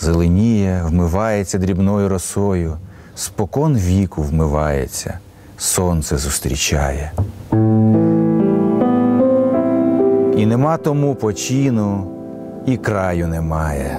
зеленіє, вмивається дрібною росою, спокон віку вмивається, сонце зустрічає. І нема тому почину, і краю немає.